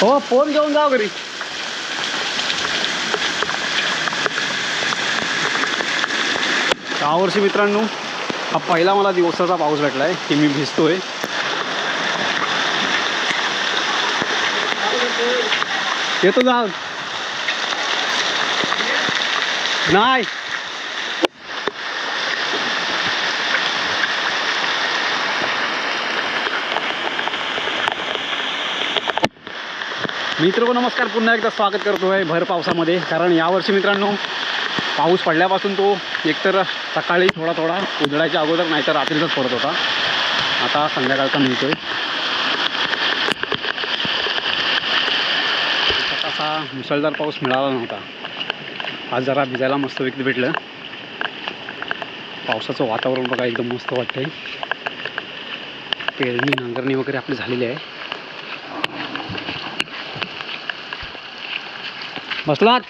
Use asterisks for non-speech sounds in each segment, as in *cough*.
हो फोन घेऊन जाऊ घरी. यावर्षी मित्रांनो हा पहिला मला दिवसाचा पाऊस भेटला आहे की मी भिजतोय. येतो जा नाही. मित्र नमस्कार. पुन्हा एकदा स्वागत करतो आहे भर पावसामध्ये. कारण यावर्षी मित्रांनो पाऊस पडल्यापासून तो एकतर सकाळी थोडा थोडा उजळायच्या अगोदर नाहीतर रात्रीचाच पडत होता. आता संध्याकाळचा मिळतोय. असा मुसळधार पाऊस मिळाला नव्हता. आज जरा भिजायला मस्त व्यक्ती भेटलं. पावसाचं वातावरण बघा एकदम मस्त वाटतंय. पेरणी नांगरणी वगैरे आपली झालेली आहे. बसलात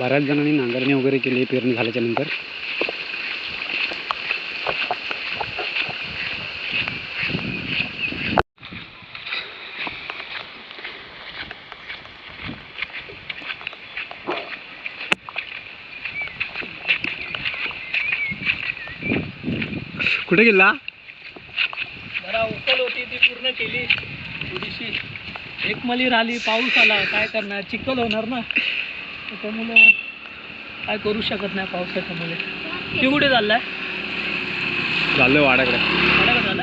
बऱ्याच जणांनी नांगरणी वगैरे केली पेरणी झाल्याच्यानंतर. कुठे गेला? जरा उकल होती ती पूर्ण केली थोडीशी. एक मली राहिली पाऊस आला काय करणार? चिखल होणार ना. त्याच्यामुळे काय करू शकत नाही पावसाच्यामुळे. ती कुठे चाललाय? चाललोय वाड्याकडे. झाला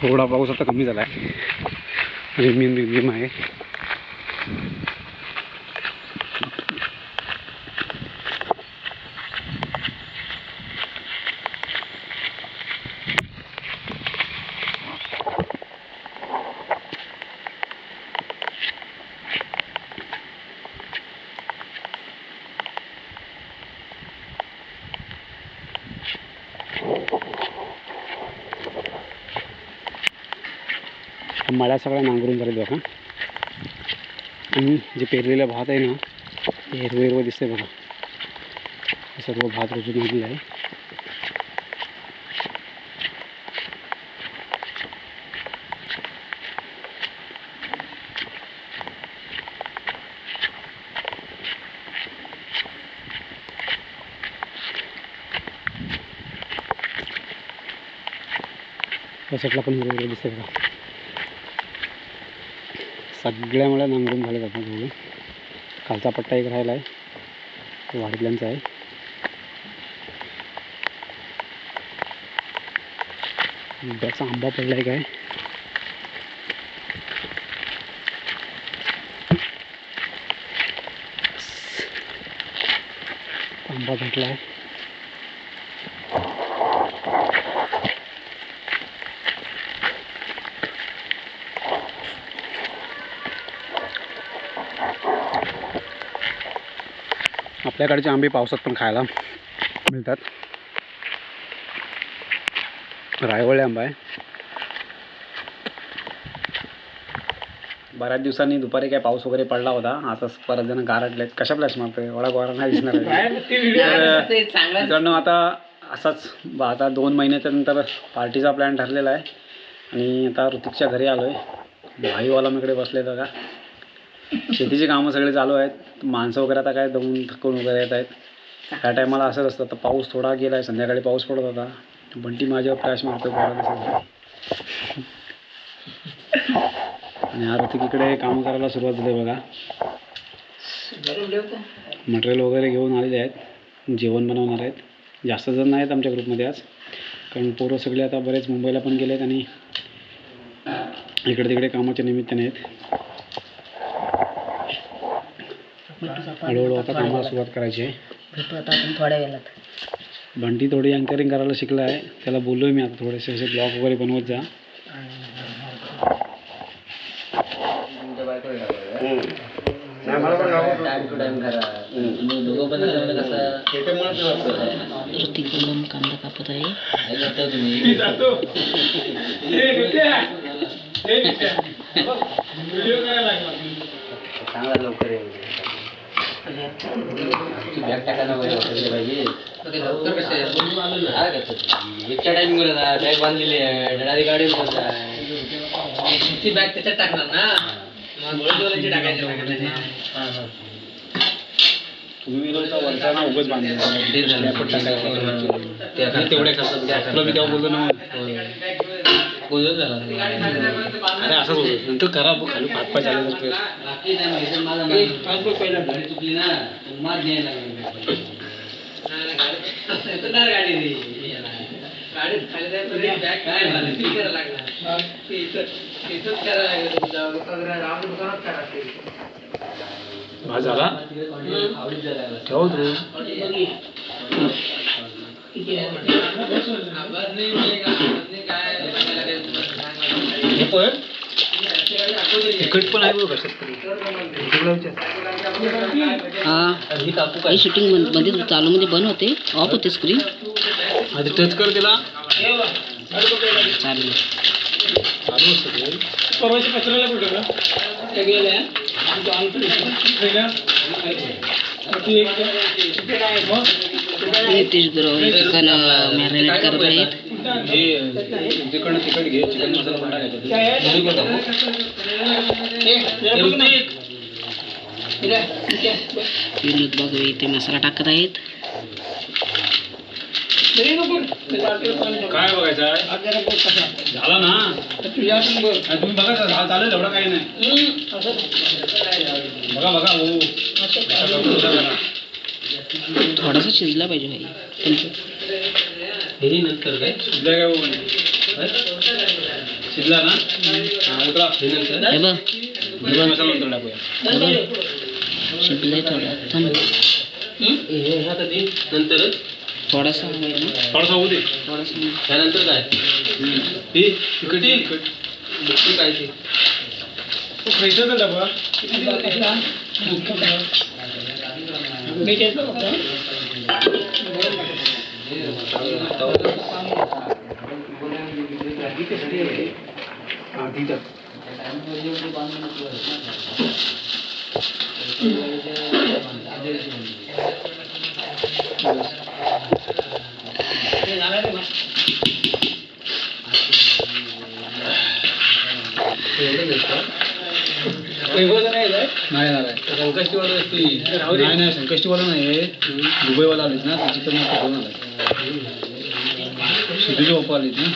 थोडा पाऊस आता कमी झाला आहे रिमझिम रिमझिम आहे मळ्या सगळ्या नांगरून झाले बघा. आणि जे पेरलेलं भात आहे ना ते हिरवं हिरवं दिसतंय बघा. हे सर्व भात रुजून आलेलं आहे. त्या पण हिरवं हिरवं दिसतंय बघा. सगळ्या मळ्या नांगरून झाले जातात बघू खालचा पट्टा एक राहिला आहे तो वाडीतल्यांचा आहे. आंब्याचा आंबा पडला आहे काय? आंबा भेटलाय. आपल्याकडचे आंबे पावसात पण खायला मिळतात. रायवळे आंबा आहे. बऱ्याच दिवसांनी दुपारी काय पाऊस वगैरे पडला होता. आता परत जण गारटलेत कशा प्लॅस मारतोय? वडा गोरा नाही दिसणार मित्रांनो आता असाच आता दोन महिन्याच्या नंतर पार्टीचा प्लॅन ठरलेला आहे. आणि आता ऋतिकच्या घरी आलो आहे भाईवालाकडे बसले बघा. शेतीची कामं सगळे चालू आहेत. माणसं वगैरे आता काय दमून थकून वगैरे येत आहेत. त्या टायमाला असंच असतं तर पाऊस थोडा गेला आहे संध्याकाळी पाऊस पडत होता. बंटी माझ्यावर फ्लॅश मारतो आणि ऋतिक इकडे काम करायला सुरुवात झाली बघा. मटेरियल वगैरे घेऊन आलेले आहेत. जेवण बनवणार आहेत. जास्त जण नाहीत आमच्या ग्रुपमध्ये आज. कारण पोरं सगळे आता बरेच मुंबईला पण गेले आहेत आणि इकडे तिकडे कामाच्या निमित्ताने आहेत. हळूहळू आता कामाला सुरुवात करायची आहे. भेटू आता आपण थोड्या वेळात बंटी थोडी अँकरिंग करायला शिकला आहे. त्याला बोललोय मी आता थोडेसे असे ब्लॉग वगैरे बनवत जा. टाइम करा तुम्ही दोघं पण जरा कसं ऋतिक कलम कांदा कापत आहे काय करता तुम्ही चांगला ये बॅग टाकायला पाहिजे. एकच्या टायमिंगला बॅग बांधलेली आहे डायरेक्ट गाडी ती बॅग त्याच्यात टाकणार ना? मग टाकायची तुम्ही लोक वरचा उगच बांधले तेवढे करतात तुला मी तेव्हा बोललो ना गोंधळ झाला. अरे असंच होतं. नंतर करा बघ, खाली हात पाय चालू करतोय. चुकली ना. मार द्यायला हा झाला? ठेव तू हे पण तिखट पण आहे बघ कशात तरी तिखटला विचार. हा ही कापू काही शूटिंगमध्ये चालू मध्ये बंद होते। ऑफ होते स्क्रीन आधी टच कर तिला चालेल चालू असतं ते परवाच्या पत्राला कुठं का त्या गेल्या पहिल्या ती एक तिथे काय आहे मग नितीश गुरव चिकन मॅरिनेट करत आहेत मसाला विनोद बागवे इथे मसाला टाकत आहेत काय बघायचं झाला ना? तुम्ही बघा चालेल एवढं काही नाही. बघा बघा हो. थोडासा शिजला पाहिजे भाई हे नंतर काय? शिजला काय बघू शिजला ना? शिजलंय थोडं. थांब? हे? नंतरच थोडासा थोडासा होऊ दे. थोडासा त्यानंतर काय? ही काय ते? खायचं डबा नाही आहे नाही नाही संकष्टीवाला असते नाही नाही संकष्टीवाला नाही. दुबईवाला आलेत ना त्याची तर मग घेऊन आलाय शिदूचे पप्पा आलेत ना.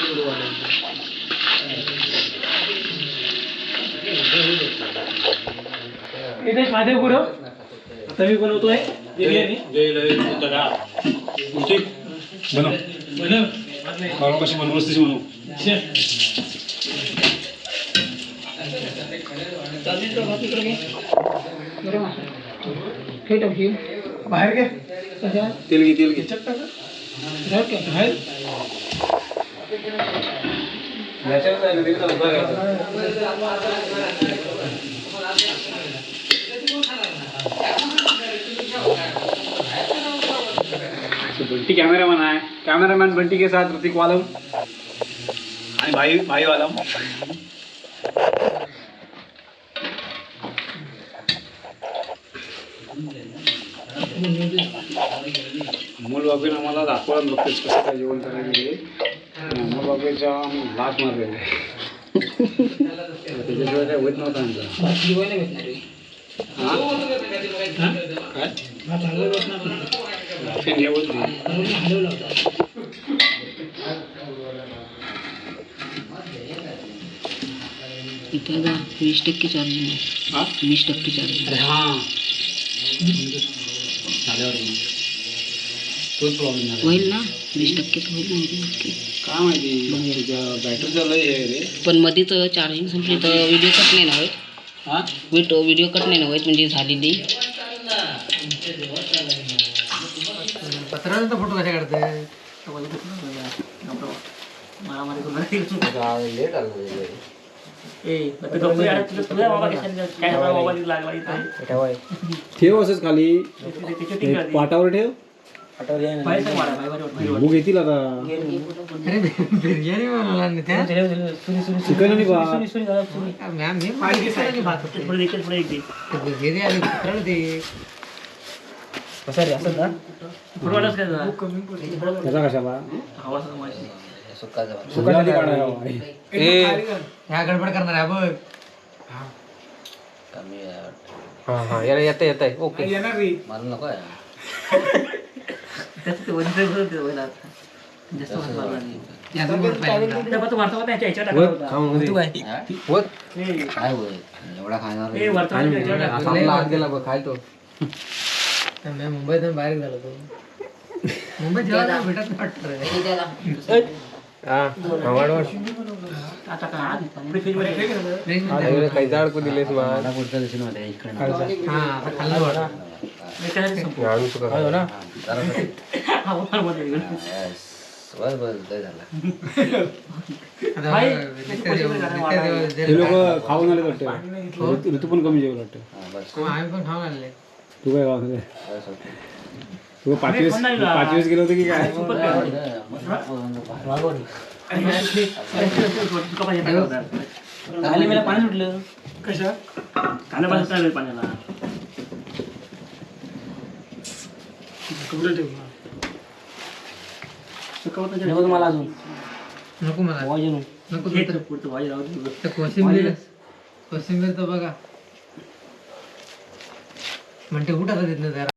एवढं वाढवलं. इथे माझे गुरु. आता मी बनवतोय बनव. बनव. कशी बनवस तशी बनव. चालेल तर बाकी इकडे घे. बरं मग. हे टाक हे. बाहेर घे कशा तेल घे तेल घे बाहेर घे. बाहेर याच्यावर आहे ना, ते तर उभा राहायचं. तो बंटी कॅमेरामॅन आहे कॅमेरामॅन बंटी के साथ ऋतिक वालम आणि भाई भाई वालम अमोल बाबीनं आम्हाला दाखवा बघतेच कसं काय जेवण करायचं ते आणि अमोल बाबीच्या लाच मारलेले त्याच्याशिवाय काय होत नव्हतं आमचं जेवायला भेटणार आहे. हा? काय हा चांगलं भेटणार नाही. फॅन घ्या होत नाही म्हणून मी हलवला होता. इथे जा वीस टक्के चार्जिंग आहे हा वीस टक्के चार्जिंग अरे हा झाल्यावर. तोच प्रॉब्लेम झाला. होईल ना? वीस टक्केच होईल ना टक्के. काय माहिती? बॅटरीचा लय हे आहे रे. पण मध्येच चार्जिंग संपली तर व्हिडिओ कट नाही ना होत. हा? व्हिडिओ व्हिडिओ कट नाही ना होत म्हणजे झालेली. पत्राचा फोटो कशा काढते मारामारी लेट आलं. ठेव असंच खाली. पाटावर ठेव. भूक येतील आता. चिकन आणि भात. हे? त्याचा कशाला. सुका काढायला. ह्या गडबड करणार आहे बघ. हा. हा याला येत येत आहे ओके. त्याचं ते वजन बरोबर ते वजन आता. जास्त वजन लागलं नाही. त्या पण तो वरचा होता, याच्या ह्याच्यावर टाकला होता. ए, ए, वरचा होता, याच्यावर टाकला. गेला बघ खाय तो. मुंबईत बाहेर झालो तो *laughs* मुंबईत जेवायला भेटत नाही वाटतं रे. काही जाड को दिलेस हा. हा, हे लोक खाऊन आले वाटतं? ऋतू- ऋतू पण कमी जेवलं वाटतं. हो, आम्ही पण खाऊन आले तू काय खाऊन तू पाच वेळेस पाच वेळेस गेलो होतो की काय. खाली मला पाणी सुटलं कशा? कांदा पाणी सुटलं पाण्याला जेवण मला अजून। नको मला. नको हे तर पुढचं कोशिंबीर कोशिंबीर तर बघा. म्हणते उठा तिथनं जरा.